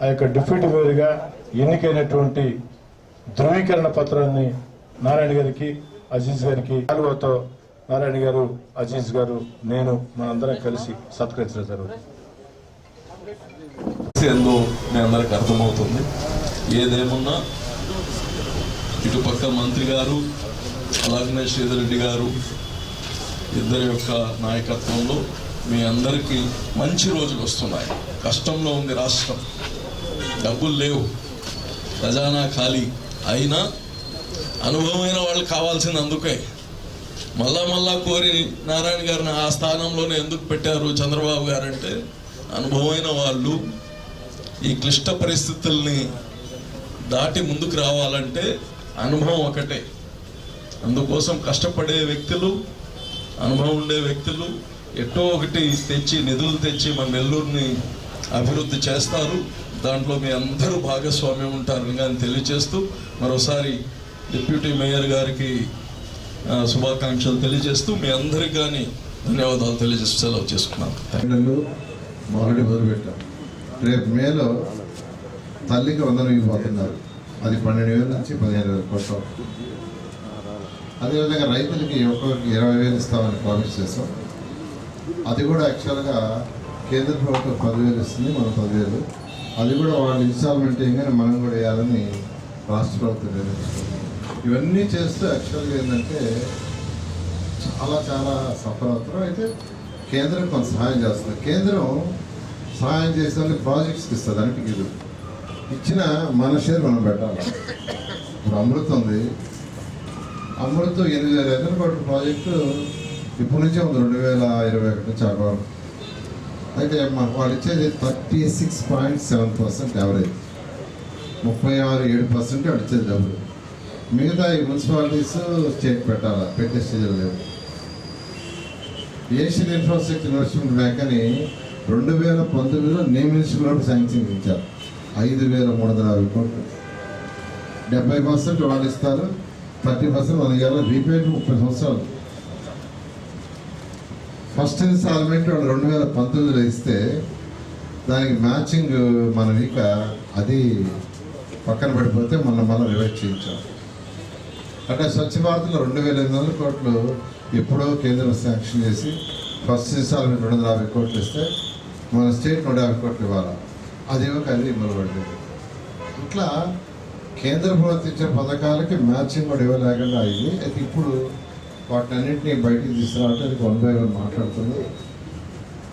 ఆ యొక్క డిప్యూటీ వేరుగా ఎన్నికైనటువంటి ధృవీకరణ పత్రాన్ని నారాయణ గారికి అజీజ్ గారికి నాలుగోతో నారాయణ గారు అజీజ్ గారు నేను మనందరం కలిసి సత్కరించడం జరుగుతుంది. ఏందో మీ అందరికి అర్థమవుతుంది. ఏదేమున్నా ఇటు పక్క మంత్రి గారు అలాగనే శ్రీధర్ రెడ్డి గారు ఇద్దరి యొక్క నాయకత్వంలో మీ అందరికీ మంచి రోజులు వస్తున్నాయి. కష్టంలో ఉంది రాష్ట్రం. డబ్బులు లేవు. ఖజానా ఖాళీ అయినా అనుభవమైన వాళ్ళు కావాల్సింది అందుకే. మళ్ళా మళ్ళా కోరి నారాయణ గారిని ఆ స్థానంలోనే ఎందుకు పెట్టారు చంద్రబాబు గారు అంటే అనుభవమైన వాళ్ళు ఈ క్లిష్ట పరిస్థితుల్ని దాటి ముందుకు రావాలంటే అనుభవం ఒకటే. అందుకోసం కష్టపడే వ్యక్తులు అనుభవం ఉండే వ్యక్తులు ఎటో ఒకటి తెచ్చి నిధులు తెచ్చి మన నెల్లూరుని అభివృద్ధి చేస్తారు. దాంట్లో మీ అందరూ భాగస్వామ్యం ఉంటారని కానీ తెలియజేస్తూ మరోసారి డిప్యూటీ మేయర్ గారికి శుభాకాంక్షలు తెలియజేస్తూ మీ అందరికి కానీ ధన్యవాదాలు తెలియజేస్తూ సెలవు చేసుకున్నాను మొదటి మొదలుపెట్టాం. రేపు మేలో తల్లికి వందలు ఇవ్వబోతున్నారు. అది పన్నెండు వేల నుంచి పదిహేను వేల కోట్ల అదేవిధంగా రైతులకి ఒక్కొక్కరికి ఇరవై వేలు ఇస్తామని ప్రామిస్ చేస్తాం అది కూడా యాక్చువల్గా కేంద్ర ప్రభుత్వం పదివేలు ఇస్తుంది మనం పదివేలు. అది కూడా వాళ్ళు ఇన్స్టాల్మెంట్ చేయగానే మనం కూడా వేయాలని రాష్ట్ర ప్రభుత్వం నిర్ణయించుకుంటుంది ఇవన్నీ చేస్తూ యాక్చువల్గా ఏంటంటే చాలా చాలా సఫర్ అవుతారు. అయితే కేంద్రం కొంత సహాయం చేస్తుంది. కేంద్రం సహాయం చేసే వాళ్ళకి ప్రాజెక్ట్స్కి ఇస్తుంది అంటే ఇచ్చిన మన షేర్ మనం పెట్టాలి. ఇప్పుడు అమృత్ ఉంది. అమృత్ ఎనిమిది వేల ఎకరాల కోట్ల ప్రాజెక్టు ఇప్పటి నుంచే ఉంది. రెండు వేల ఇరవై ఒకటి నుంచి ఆ అయితే మాకు వాళ్ళు ఇచ్చేది thirty six point seven percent average ముప్పై ఆరు ఏడు పర్సెంట్ అడిచేది డబ్బులు మిగతా ఈ మున్సిపాలిటీస్ స్టేట్ పెట్టాలా? పెట్టే స్టేజ్లో లేవు. ఏషియన్ ఇన్ఫ్రాస్ట్రక్చర్ ఇన్వెస్ట్మెంట్ బ్యాంక్ అని రెండు వేల పంతొమ్మిదిలో నియమించుకున్నప్పుడు శాంక్షన్ ఇచ్చారు ఐదు వేల మూడు వందల యాభై కోట్లు. డెబ్బై పర్సెంట్ వాళ్ళు ఇస్తారు. థర్టీ పర్సెంట్ మన ఇవ్వాలి రీపేట్ ముప్పై సంవత్సరాలు. ఫస్ట్ ఇన్స్టాల్మెంట్ వాళ్ళు రెండు వేల పంతొమ్మిదిలో ఇస్తే దానికి మ్యాచింగ్ మనం ఇక అది పక్కన పడిపోతే మొన్న మళ్ళీ రివైజ్ చేయించాం అంటే స్వచ్ఛ భారత్లో రెండు వేల ఎనిమిది వందల కోట్లు ఎప్పుడో కేంద్రం శాంక్షన్ చేసి ఫస్ట్ ఇన్స్టాల్మెంట్ రెండు వందల యాభై కోట్లు ఇస్తే మన స్టేట్ నూట యాభై కోట్లు ఇవ్వాలి? అది ఒక అది మొదలుపడింది ఇట్లా కేంద్ర ప్రభుత్వం ఇచ్చే పథకాలకి మ్యాచింగ్ కూడా ఇవ్వలేకుండా అయింది. అయితే ఇప్పుడు వాటినన్నింటినీ బయటికి తీసుకురావడానికి వన్ బై వన్ మాట్లాడుతుంది.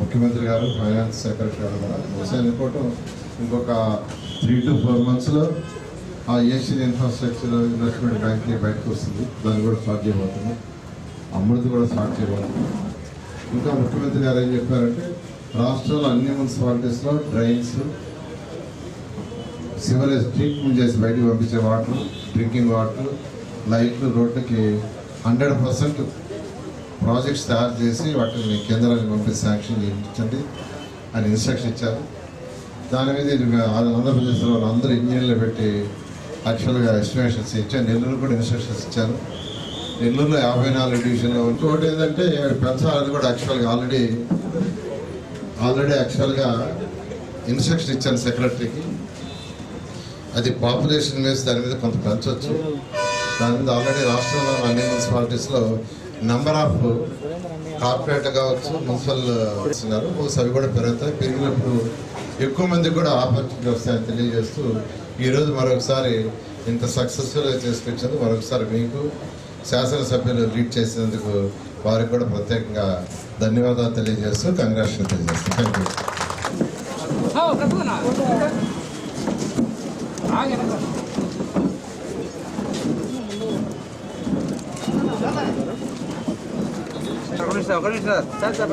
ముఖ్యమంత్రి గారు ఫైనాన్స్ సెక్రటరీ గారు కూడా. బహుశా అనుకోవటం ఇంకొక త్రీ టు ఫోర్ మంత్స్లో ఆ ఏషియన్ ఇన్ఫ్రాస్ట్రక్చర్ ఇన్వెస్ట్మెంట్ బ్యాంక్ బయటకు వస్తుంది. దాన్ని కూడా స్టార్ట్ చేయబోతుంది అమృత్ కూడా స్టార్ట్ చేయబోతుంది ఇంకా ముఖ్యమంత్రి గారు ఏం చెప్పారంటే రాష్ట్రంలో అన్ని మున్సిపాలిటీస్లో డ్రైన్స్ సివరేజ్ ట్రీట్మెంట్ చేసి బయటకు పంపించే వాటర్ డ్రింకింగ్ వాటర్ లైట్లు రోడ్లకి హండ్రెడ్ పర్సెంట్ ప్రాజెక్ట్స్ తయారు చేసి వాటిని కేంద్రానికి పంపించి శాంక్షన్ చేయించండి అని ఇన్స్ట్రక్షన్ ఇచ్చారు. దాని మీద ఆంధ్రప్రదేశ్లో అందరూ ఇంజనీర్లు పెట్టి యాక్చువల్గా ఎస్టిమేషన్స్ ఇచ్చాను నెల్లూరు కూడా ఇన్స్ట్రక్షన్స్ ఇచ్చాను నెల్లూరులో యాభై నాలుగు డివిజన్లో ఒకటి ఏంటంటే పెంచాలని కూడా యాక్చువల్గా ఆల్రెడీ ఆల్రెడీ యాక్చువల్గా ఇన్స్ట్రక్షన్ ఇచ్చాను సెక్రటరీకి అది పాపులేషన్ మీద దాని మీద కొంత పెంచవచ్చు దాని మీద ఆల్రెడీ రాష్ట్రంలో అన్ని మున్సిపాలిటీస్లో నెంబర్ ఆఫ్ కార్పొరేట్ కావచ్చు మున్సిపల్ వస్తున్నారు. అవి కూడా పెరుగుతాయి పెరిగినప్పుడు ఎక్కువ మందికి కూడా ఆపర్చునిటీ వస్తాయని తెలియజేస్తూ ఈరోజు మరొకసారి ఇంత సక్సెస్ఫుల్గా చేసుకొచ్చేందుకు మరొకసారి మీకు శాసనసభ్యులు లీడ్ చేసినందుకు వారికి కూడా ప్రత్యేకంగా ధన్యవాదాలు తెలియజేస్తూ కంగ్రాచులేషన్ తెలియజేస్తాను థ్యాంక్ యూ ఒక నిమిషం సార్ సార్.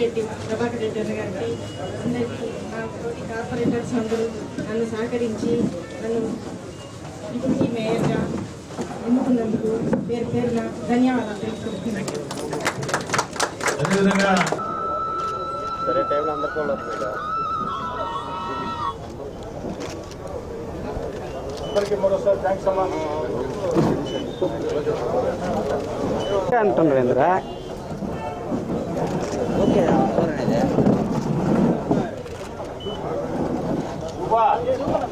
భీమిరెడ్డి ప్రభాకర్ రెడ్డి అన్న గారికి అందరికీ నా తోటి కార్పొరేటర్స్ అందరూ నన్ను సహకరించి నన్ను డిప్యూటీ మేయర్గా ఎన్నుకున్నందుకు పేరు పేరున ధన్యవాదాలు అందరికీ మరోసారి థ్యాంక్స్ అమ్మా. అంటున్నాడు Wow.